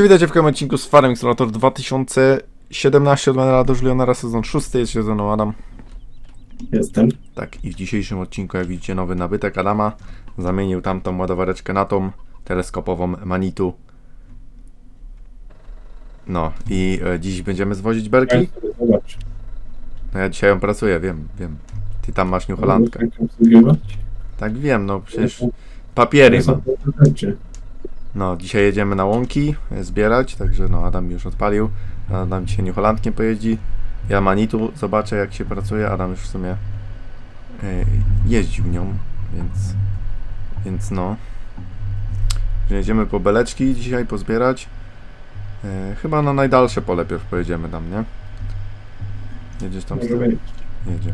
Czy witajcie w kolejnym odcinku z Farming Simulator 2017 od Menela do Julianera sezon 6 jest się ze mną Adam. Jestem. Tak, i w dzisiejszym odcinku, jak widzicie, nowy nabytek Adama zamienił tamtą ładowareczkę na tą teleskopową Manitu. No i e, dziś będziemy zwozić belki. Zobacz. No ja dzisiaj ją pracuję, wiem, wiem. Ty tam masz New Holandkę. Tak wiem, no przecież papiery mam. rzeczy. No, dzisiaj jedziemy na łąki e, zbierać, także no Adam już odpalił. Adam dzisiaj New Holandkiem pojeździ. Ja Manitu zobaczę jak się pracuje. Adam już w sumie e, jeździł nią, więc więc no. Jedziemy po beleczki dzisiaj pozbierać. E, chyba na najdalsze pole pierw pojedziemy tam, nie? Jedziesz tam z być. Jedzie.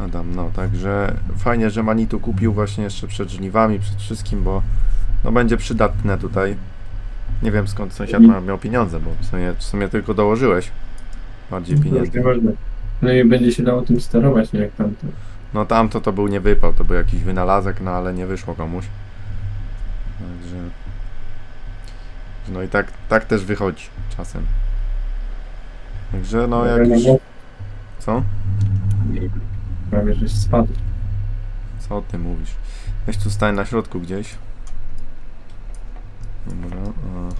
Adam, no, także fajnie, że Manitu kupił właśnie jeszcze przed żniwami, przed wszystkim, bo no będzie przydatne tutaj. Nie wiem skąd sąsiad ma, miał pieniądze, bo w sumie, w sumie tylko dołożyłeś bardziej już pieniędzy. No i będzie się dało tym sterować, nie jak tamto. No tamto to był nie wypał, to był jakiś wynalazek, no ale nie wyszło komuś. Także... No i tak, tak też wychodzi czasem. Także no jak już... Co? Prawie żeś spadł. Co ty mówisz? Weź tu stań na środku gdzieś. Dobra. A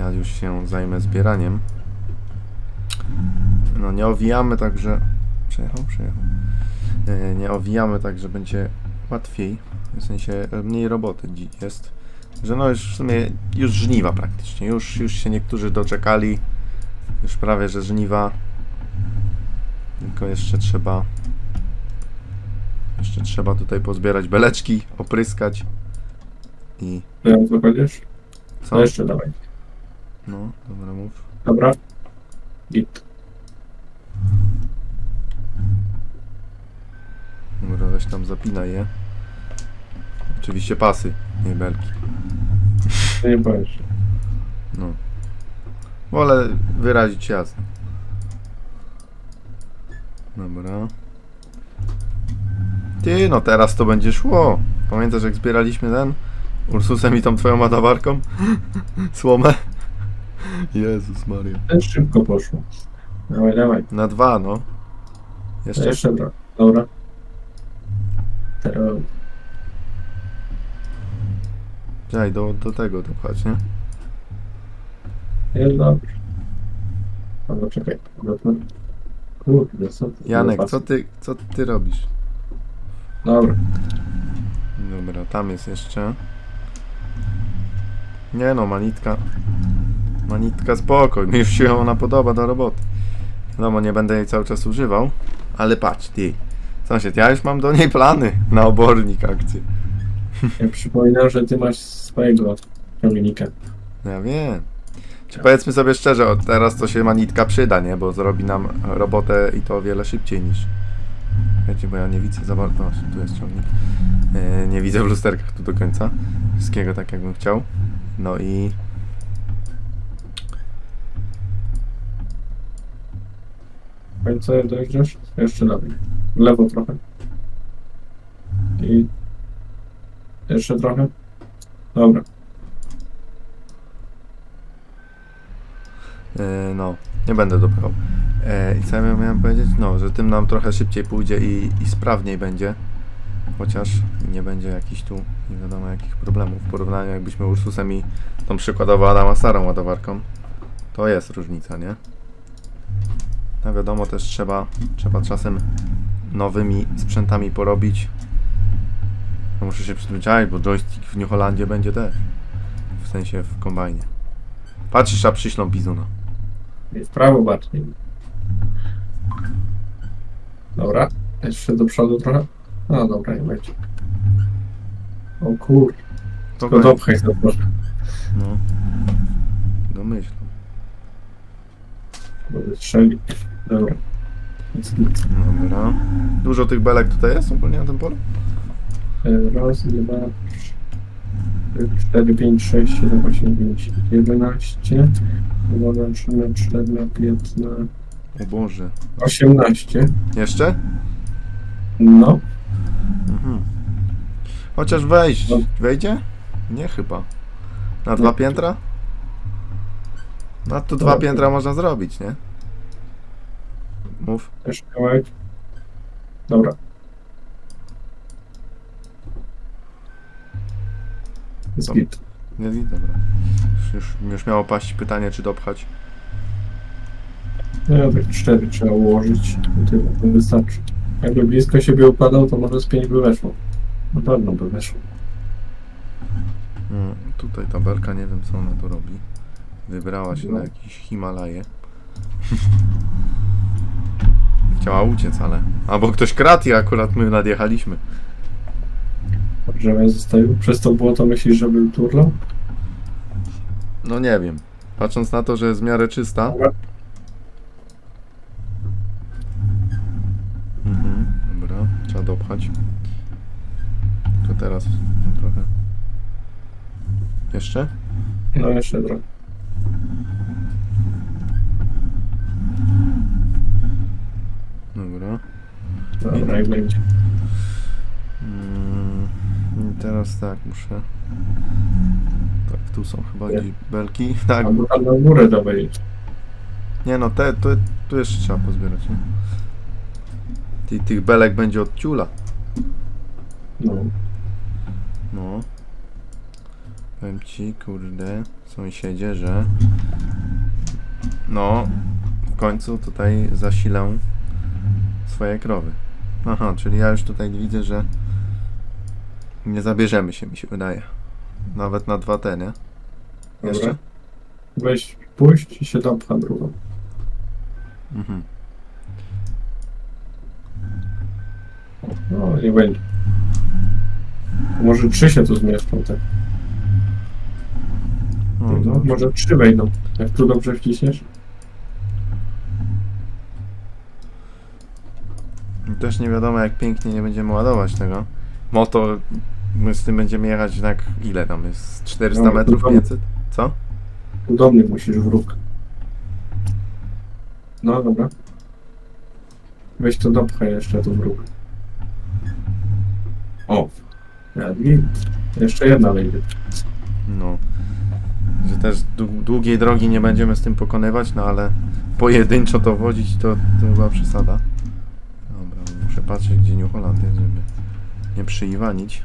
ja już się zajmę zbieraniem. No nie owijamy także... Przejechał? Przejechał. E, Nie owijamy tak, że będzie łatwiej. W sensie e, mniej roboty jest. Że no już w sumie już żniwa praktycznie. Już, już się niektórzy doczekali. Już prawie, że żniwa. Tylko jeszcze trzeba jeszcze trzeba tutaj pozbierać beleczki, opryskać i To jak zachodzisz? co? To jeszcze dawaj. No, dobra, mów. Dobra. Git. Dobra, weź tam zapinaj je. Oczywiście pasy, nie belki. Nie powiesz. No. Wolę wyrazić jasno. Dobra. Ty, no teraz to będzie szło. Pamiętasz jak zbieraliśmy ten? Ursusem i tą twoją ładowarką? Słomę? Jezus Maria. Też szybko poszło. Dawaj, dawaj. Na dwa, no. Jeszcze? jeszcze. Dobra. Teraz Czekaj, do, do tego dopchać, nie? jest dobrze. Albo czekaj. Dobra. Kurde, co ty? Janek, co ty, co ty robisz? Dobra. Dobra, tam jest jeszcze. Nie no, manitka. Manitka spokoj, mi już się ona podoba do roboty. Wiadomo, nie będę jej cały czas używał, ale patrz, ty. Sąsiad, ja już mam do niej plany na obornik akcję. Ja przypominam, że ty masz swojego ciągnika. No Ja wiem. Czy powiedzmy sobie szczerze, od teraz to się manitka przyda, nie? Bo zrobi nam robotę i to o wiele szybciej niż... Wiecie, bo ja nie widzę za bardzo... O, tu jest ciągnik. E, nie widzę w lusterkach tu do końca. Wszystkiego tak, jakbym chciał. No i... W końcu dojeżdżasz? Jeszcze dalej. W lewo trochę. I jeszcze trochę. Dobra. E, no, nie będę dopychał. E, I co ja miałem powiedzieć? No, że tym nam trochę szybciej pójdzie i, i sprawniej będzie. Chociaż nie będzie jakichś tu nie wiadomo jakich problemów w porównaniu jakbyśmy Ursusem i tą przykładowo Adama starą ładowarką. To jest różnica, nie? No wiadomo też trzeba, trzeba czasem nowymi sprzętami porobić. No muszę się przyzwyczaić, bo joystick w New Holandzie będzie też. W sensie w kombajnie. Patrzysz, a przyślą bizuna. I w prawo bardziej. Dobra. Jeszcze do przodu trochę. No dobra, nie będzie. O kur... To To dopchaj to proszę. No. Domyślam. Bo strzeli. Dobra. Dużo tych belek tutaj jest ogólnie na tym polu? E, Raz, dwa, trzy, cztery, pięć, sześć, siedem, osiem, dziewięć, jedenaście. Dwa, na trzy, na cztery, na na O Boże. osiemnaście. Jeszcze? No. Mhm. Chociaż wejść. No. Wejdzie? Nie chyba. Na dwa piętra? No tu dwa piętra można zrobić, nie? Mów. Jeszcze kawałek. Dobra. Jest Dobra. git. Nie, nie, dobra. Już, już, już miało paść pytanie, czy dopchać. No ja tak cztery trzeba ułożyć. i Tyle, to wystarczy. Jakby blisko siebie układał, to może z pięć by weszło. Na pewno by weszło. Mm, tutaj ta belka, nie wiem co ona tu robi. Wybrała się No. na jakieś Himalaje. Chciała uciec, ale... Albo ktoś kradł i akurat my nadjechaliśmy. Drzewa zostawił. Przez to było to myślisz, że był turlał? No nie wiem. Patrząc na to, że jest w miarę czysta. Dobra. Mhm, dobra, trzeba dopchać. To teraz trochę. Jeszcze? No jeszcze trochę. Dobra. Dobra, jak będzie. Mm, i teraz tak, muszę. Tak, tu są chyba Nie. gdzieś belki. Tak, Albo tam na górę dawaj. nie no, te, tu, tu jeszcze trzeba pozbierać, nie? Ty, tych belek będzie od ciula. No. No. Powiem ci, kurde, sąsiedzie, że no, w końcu tutaj zasilę swoje krowy. Aha, czyli ja już tutaj widzę, że nie zabierzemy się, mi się wydaje. Nawet na 2T, nie? Jeszcze? Weź, puść i się dopcha drugą. Mhm. No, nie będzie. Może trzy się tu zmieszczą, tak. No, No, może trzy wejdą. Jak tu dobrze wciśniesz? Też nie wiadomo, jak pięknie nie będziemy ładować tego. Moto, my z tym będziemy jechać tak, ile tam jest? 400 No, metrów, to- 500? Co? Do mnie musisz wróg. No dobra. Weź to dopchaj jeszcze tu wróg. O! Jeszcze jedna wejdzie. No. Że też dłu- długiej drogi nie będziemy z tym pokonywać, no ale pojedynczo to wodzić to, to była przesada. Muszę patrzeć gdzie New Holland jest, żeby nie przyiwanić.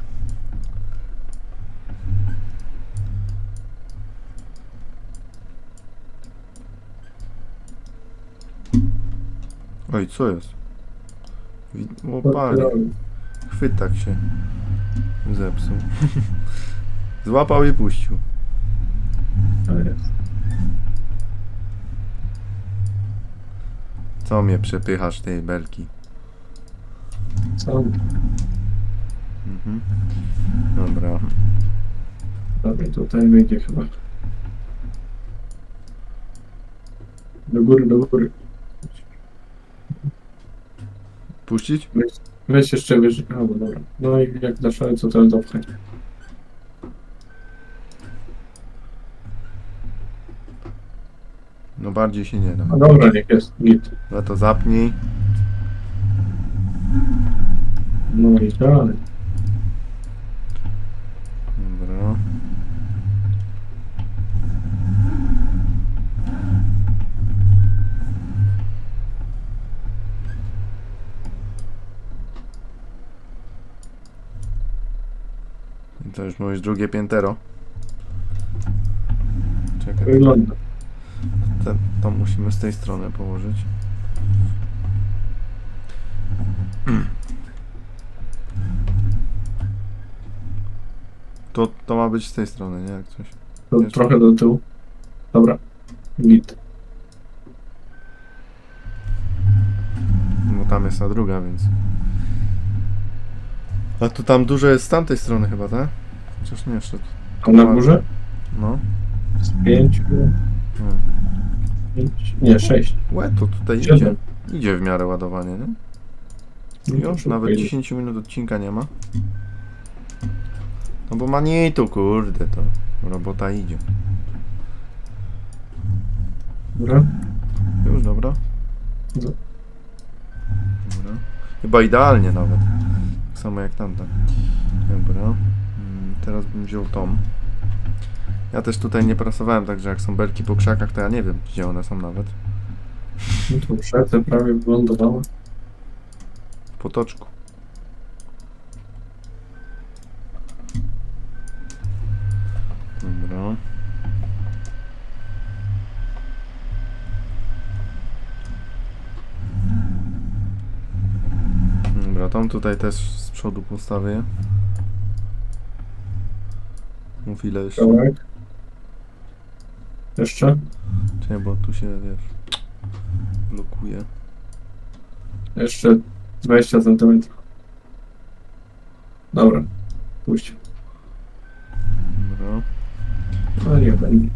Oj, co jest? Wi- O, panie. Chwyt tak się zepsuł. Złapał i puścił. Jest. Co mnie przepychasz tej belki? Co? Mhm. Dobra. Dobra, tutaj wyjdzie chyba. Do góry, do góry. Puścić? Weź, weź jeszcze wyżej. A, no dobra. No i jak dasz radę, to dopchaj. No bardziej się nie da. A dobra, niech jest. Git. No to zapnij. No i dalej. Dobra. I to już mówisz drugie piętero. Czekaj, Wygląda. te, to musimy z tej strony położyć. To, to ma być z tej strony, nie? Jak coś. To Jeszcze. trochę do tyłu. Dobra. Git. Bo tam jest ta druga, więc. A tu tam dużo jest z tamtej strony chyba, tak? Chociaż nie jeszcze. A na górze? No. Z pięć. no. pięć nie, sześć. Łe, to tutaj idzie. Siedem. Idzie w miarę ładowanie, nie? No Już szybko nawet idzie. 10 minut odcinka nie ma. No bo manitu, kurde, to robota idzie. Dobra. Już, dobra? Dobra. Chyba idealnie nawet. Tak samo jak tamta. Dobra. Mm, Teraz bym wziął tą. Ja też tutaj nie prasowałem, także jak są belki po krzakach, to ja nie wiem, gdzie one są nawet. No tu przetę prawie wylądowała. W potoczku. Dobra. Dobra, tą tutaj też z przodu postawię. Mów ile jeszcze. Kawałek. Jeszcze? Czekaj, bo tu się, wiesz, blokuje. Jeszcze 20 cm. Dobra. Puść. Dobra. No nie będzie.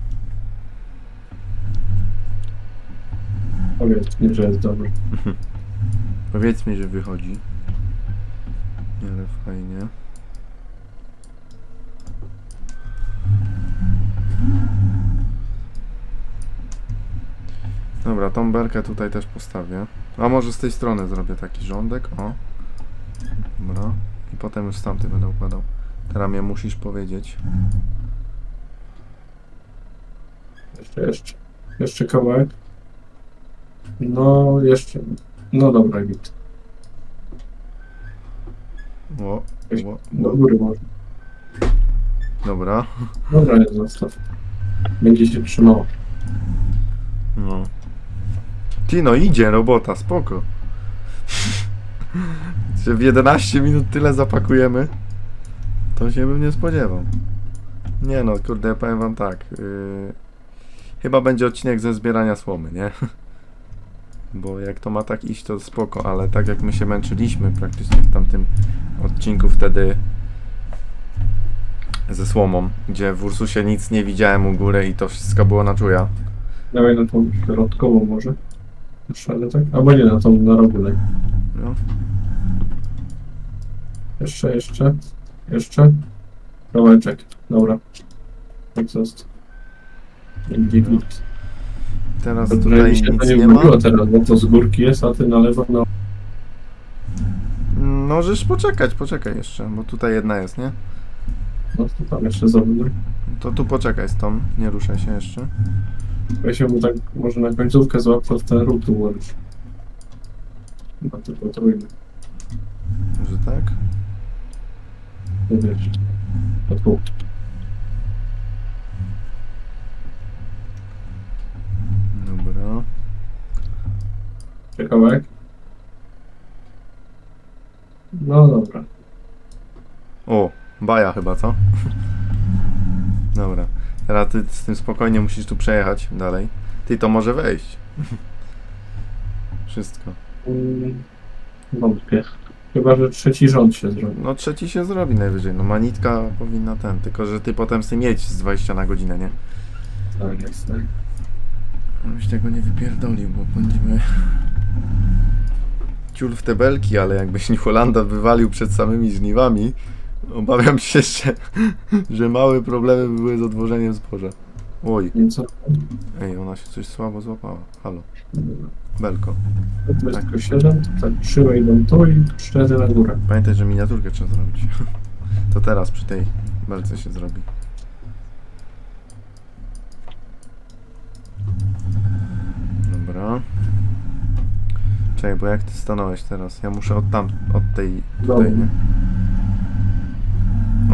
Powiedz mi, że jest dobry. Powiedz mi, że wychodzi. Ale fajnie. Dobra, tą belkę tutaj też postawię. A może z tej strony zrobię taki rządek, o. Dobra. I potem już z tamtej będę układał. Teraz mnie musisz powiedzieć. Jeszcze, jeszcze. Jeszcze kawałek. No, jeszcze. No dobra, git. O, Weź o, Do góry może. dobra. Dobra, jest zostaw. Będzie się trzymało. No. Ty no idzie robota, spoko. Że w 11 minut tyle zapakujemy, to się bym nie spodziewał. Nie no, kurde, powiem wam tak. Yy, chyba będzie odcinek ze zbierania słomy, nie? Bo jak to ma tak iść, to spoko, ale tak jak my się męczyliśmy praktycznie w tamtym odcinku wtedy ze słomą, gdzie w Ursusie nic nie widziałem u góry i to wszystko było na czuja. Dawaj na tą środkową może. Jeszcze, tak? Albo nie, na tą na rogu daj. No. Jeszcze, jeszcze. Jeszcze. Kawałeczek. Dobra. Tak został. Będzie git. Teraz tutaj się to nic nie nie ma. teraz, bo to z górki jest, a ty na lewo, no. Możesz poczekać, poczekaj jeszcze, bo tutaj jedna jest, nie? No to tam jeszcze zabuduj. To tu poczekaj z tą, nie ruszaj się jeszcze. Ja się mu tak może na końcówkę złapał w ten tu ułożyć. No to potrójny. Może tak? Nie wiesz. Od pół. Dobra. Jeszcze kawałek. No dobra. O, baja chyba, co? Dobra. Teraz ty z tym spokojnie musisz tu przejechać dalej. Ty to może wejść. Wszystko. Mm, Wątpię. Chyba, że trzeci rząd się zrobi. No trzeci się zrobi najwyżej. No manitka powinna ten, tylko że ty potem z tym jedź z 20 na godzinę, nie? Tak, jest tak. Żebyś tego nie wypierdolił, bo będziemy ciul w te belki, ale jakbyś Holanda wywalił przed samymi żniwami, obawiam się, że, że małe problemy by były z odwożeniem zboża. Oj, Nieco. ej, ona się coś słabo złapała. Halo, belko. To jest tylko 7, to tak 3 wejdą tu i 4 na górę. Pamiętaj, że miniaturkę trzeba zrobić. To teraz przy tej belce się zrobi. Dobra. Czekaj, bo jak ty stanąłeś teraz? Ja muszę od tam, od tej, tutaj, nie?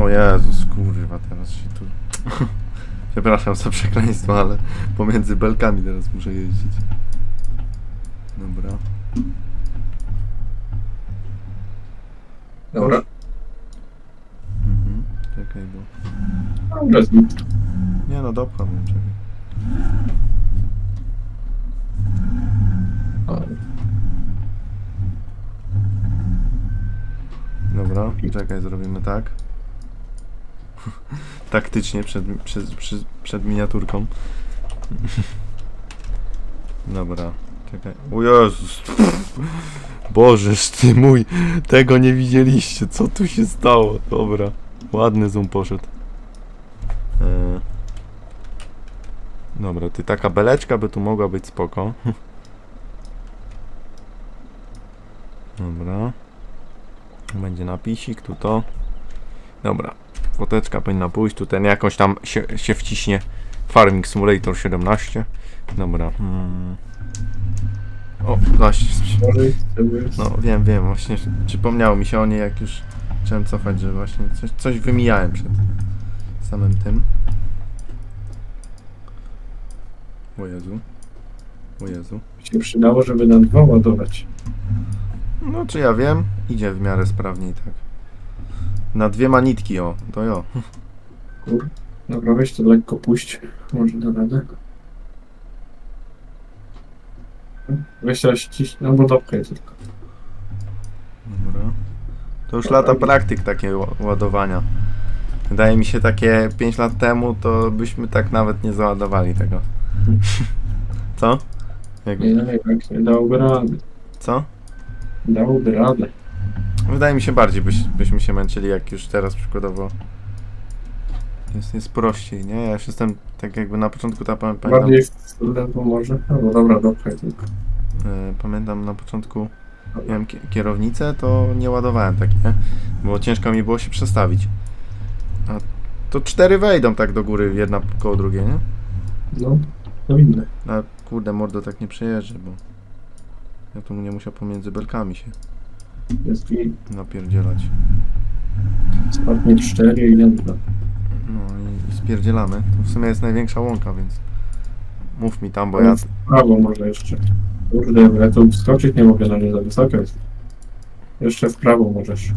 O Jezus, kurwa, teraz się tu... Przepraszam za przekleństwo, ale pomiędzy belkami teraz muszę jeździć. Dobra. Dobra. Mhm. Czekaj, bo... Nie no, dopcham czekaj. Ale Dobra, czekaj, zrobimy tak. Taktycznie przed, przed, przed, przed miniaturką. Dobra, czekaj. O Jezus! Bożeż ty mój! Tego nie widzieliście, co tu się stało? Dobra, ładny zoom poszedł. E... Dobra, ty taka beleczka by tu mogła być spoko. Dobra. Będzie napisik, tu to. Dobra. Foteczka powinna pójść, tu ten jakąś tam się, się wciśnie. Farming Simulator 17. Dobra. Hmm. O, sobie No wiem, wiem, właśnie przypomniało mi się o niej, jak już chciałem cofać, że właśnie coś, coś wymijałem przed samym tym. O Jezu. O Jezu. się przydało, żeby na dwa ładować. No czy ja wiem, idzie w miarę sprawniej, tak. Na dwie manitki, o, to jo. Kur. Dobra, weź to lekko puść. Może da radę. Weź teraz ściś, no bo dopchaj tylko. Dobra. To już lata praktyk takie ła- ładowania. Wydaje mi się takie 5 lat temu, to byśmy tak nawet nie załadowali tego. Co? Jak, Nie, nie, tak, nie dałoby rady. co? Dałoby radę. Wydaje mi się bardziej byś, byśmy się męczyli, jak już teraz przykładowo. Jest, jest prościej, nie? Ja już jestem tak jakby na początku, ta, pamię- pamiętam, Bardziej lewo może. No dobra, tylko. e, pamiętam na początku miałem ki- kierownicę, to nie ładowałem tak, nie? Bo ciężko mi było się przestawić. A to cztery wejdą tak do góry, jedna koło drugiej, nie? No, to inne. A kurde, mordo tak nie przejeżdżę, bo ja tu nie musiał pomiędzy belkami się Jest i napierdzielać. spadnie cztery i jedna. No i spierdzielamy. To w sumie jest największa łąka, więc mów mi tam, bo ja... W prawo może jeszcze. Kurde, ja tu wskoczyć nie mogę na nie za wysoko jest. Jeszcze w prawo możesz.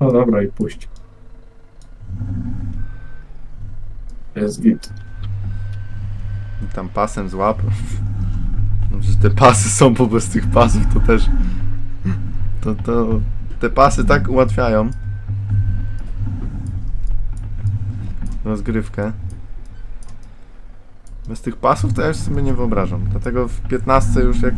No dobra i puść. Jest git. Tam pasem złap. No te pasy są po bez tych pasów, to też... To, to... Te pasy tak ułatwiają. Rozgrywkę. Bez tych pasów to ja już sobie nie wyobrażam. Dlatego w 15 już jak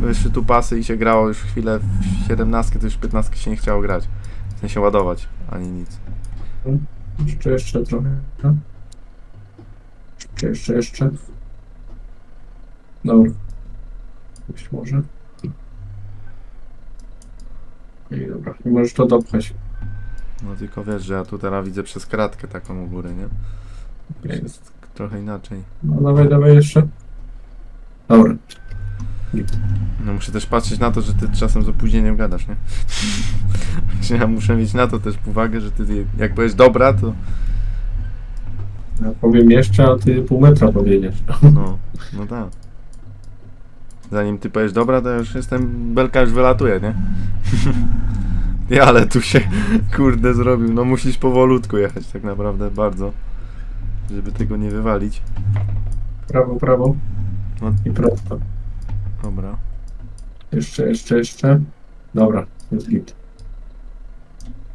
wyszły tu pasy i się grało już chwilę w 17 to już w 15 się nie chciało grać. W sensie ładować, ani nic. Jeszcze, jeszcze trochę. jeszcze, jeszcze. Dobra. Puść może. I dobra, i możesz to dopchać. No tylko wiesz, że ja tu teraz widzę przez kratkę taką u góry, nie? Okej. jest trochę inaczej. No dawaj, dawaj jeszcze. Dobra. No muszę też patrzeć na to, że ty czasem z opóźnieniem gadasz, nie? Że ja muszę mieć na to też uwagę, że ty jak powiesz dobra, to Ja powiem jeszcze, a ty pół metra powiedziesz. no, no tak. Zanim ty powiesz dobra, to już jestem, belka już wylatuje, nie? Ja, ale tu się, kurde, zrobił. No musisz powolutku jechać tak naprawdę, bardzo. Żeby tego nie wywalić. Prawo, prawo. No. I prosto. Dobra. Jeszcze, jeszcze, jeszcze. Dobra, jest git.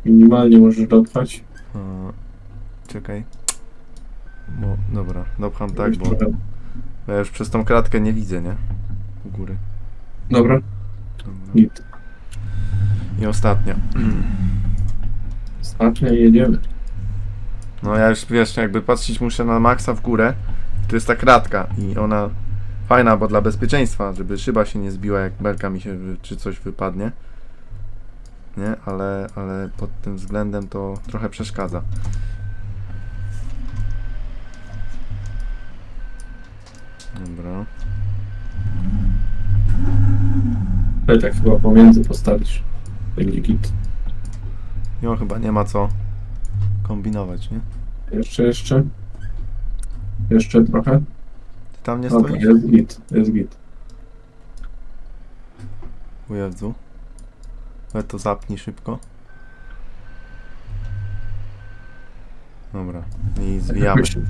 Minimalnie możesz dopchać. E, czekaj. Bo, dobra, dopcham tak, bo bo ja już przez tą kratkę nie widzę, nie? U góry. Dobra, Dobra. git. I ostatnia. Ostatnia i jedziemy. No ja już wiesz, jakby patrzeć muszę na maksa w górę. Tu jest ta kratka i ona fajna, bo dla bezpieczeństwa, żeby szyba się nie zbiła, jak belka mi się wy- czy coś wypadnie. Nie, ale, ale pod tym względem to trochę przeszkadza. Dobra. Ale tak chyba pomiędzy postawisz. Będzie git. Jo, chyba nie ma co kombinować, nie? Jeszcze, jeszcze. Jeszcze trochę. Ty tam nie Dobra, stoisz? jest git, jest git. O Jezu. We to zapnij szybko. Dobra. I zwijamy. Jakby się.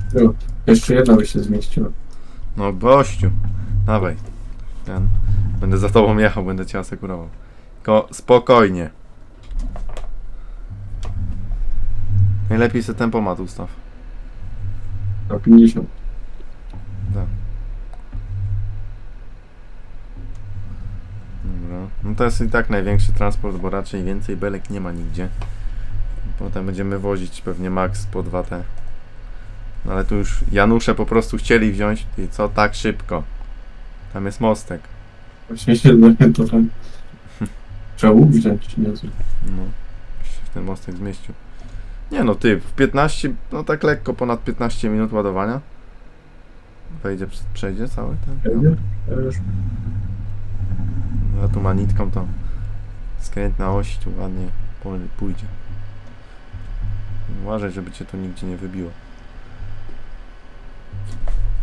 Jeszcze jedna by się zmieściła. No gościu. Dawaj. Ten. Będę za tobą jechał, będę cię asekurował. Tylko spokojnie. Najlepiej sobie tempomat ustaw. Na 50. Tak. Dobra. No to jest i tak największy transport, bo raczej więcej belek nie ma nigdzie. Potem będziemy wozić pewnie max po 2T. No ale tu już Janusze po prostu chcieli wziąć. I co tak szybko? Tam jest mostek. Właśnie się zorientowałem. Trzeba łuk wziąć, niezły. No. w ten mostek zmieścił. Nie no, ty, w 15, no tak lekko ponad 15 minut ładowania. Wejdzie, przejdzie cały ten. Będzie? Ja tu manitką to skręt na oś tu ładnie pójdzie. Uważaj, żeby cię tu nigdzie nie wybiło.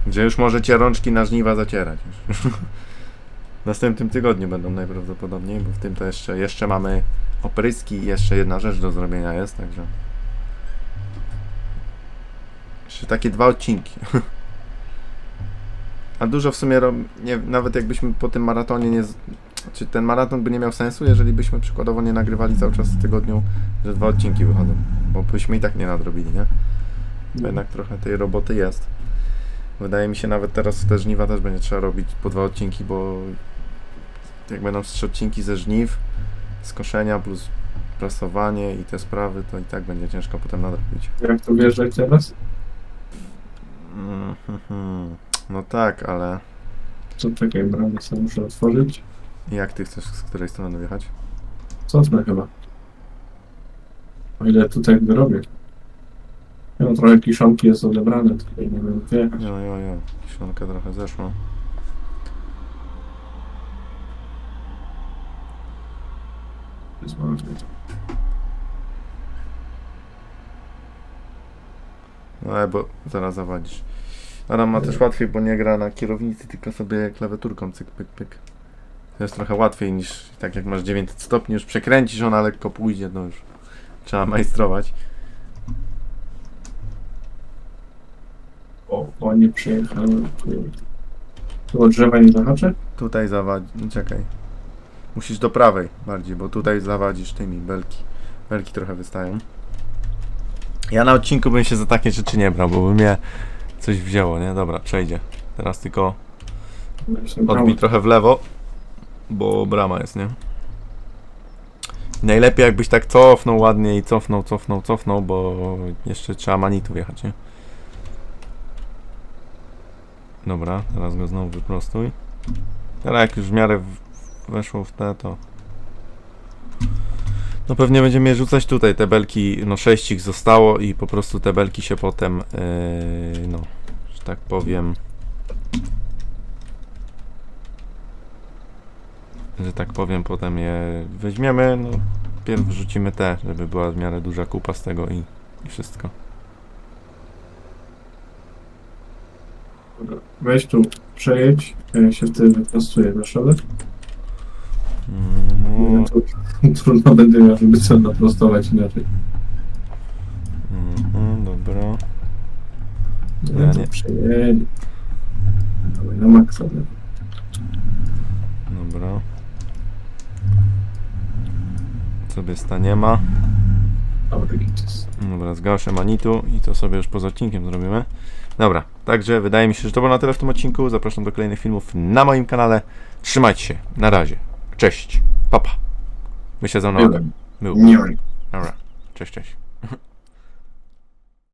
Gdzie już możecie rączki na żniwa zacierać. Już. W następnym tygodniu będą najprawdopodobniej, bo w tym to jeszcze, jeszcze mamy opryski i jeszcze jedna rzecz do zrobienia jest, także... Jeszcze takie dwa odcinki. A dużo w sumie, nie, nawet jakbyśmy po tym maratonie nie... Czy ten maraton by nie miał sensu, jeżeli byśmy przykładowo nie nagrywali cały czas w tygodniu, że dwa odcinki wychodzą. Bo byśmy i tak nie nadrobili, nie? Bo jednak trochę tej roboty jest. Wydaje mi się nawet teraz te żniwa też będzie trzeba robić po dwa odcinki, bo jak będą trzy odcinki ze żniw, skoszenia plus prasowanie i te sprawy, to i tak będzie ciężko potem nadrobić. Jak to wjeżdżać teraz? Mm, mhm. No tak, ale Co takiej bramy sobie muszę otworzyć? jak ty chcesz z której strony wyjechać? Cofnę chyba. O ile tutaj wyrobię. No trochę kiszonki jest odebrane, tutaj nie wiem wyjechać. Jo, jo, jo. Kiszonka trochę zeszła. Jest ładnie. No ale bo zaraz zawadzisz. Adam ma też łatwiej, bo nie gra na kierownicy, tylko sobie klawiaturką cyk, pyk, pyk. To jest trochę łatwiej niż tak jak masz 900 stopni, już przekręcisz, ona lekko pójdzie, no już trzeba majstrować. O, ładnie przyjechałem. Tu- drzewa nie zahaczę? Tutaj zawadzi, no czekaj. Musisz do prawej bardziej, bo tutaj zawadzisz tymi belki. Belki trochę wystają. Ja na odcinku bym się za takie rzeczy nie brał, bo by mnie coś wzięło, nie? Dobra, przejdzie. Teraz tylko odbij trochę w lewo, bo brama jest, nie? Najlepiej jakbyś tak cofnął ładnie i cofnął, cofnął, cofnął, bo jeszcze trzeba manitu wjechać, nie? Dobra, teraz go znowu wyprostuj. Teraz jak już w miarę weszło w te, to... No pewnie będziemy rzucać tutaj, te belki, no sześć ich zostało i po prostu te belki się potem, yy, no, że tak powiem... że tak powiem, potem je weźmiemy, no, pierw wrzucimy te, żeby była w miarę duża kupa z tego i, i wszystko. Weź tu, przejedź, ja się wtedy wyprostuję na szale. No. Trudno będę miał, żeby co naprostować inaczej. mhm, dobra. Ja Ja nie nie. Dawaj na maksa. nie? Dobra. Sobie staniema. Dobry gites. Dobra, zgaszę manitu i to sobie już poza odcinkiem zrobimy. Dobra, także wydaje mi się, że to było na tyle w tym odcinku. Zapraszam do kolejnych filmów na moim kanale. Trzymajcie się. Na razie. Cześć. Papa. Wysiedzą na Byłem. Był. Nie. Dobra. Cześć, cześć.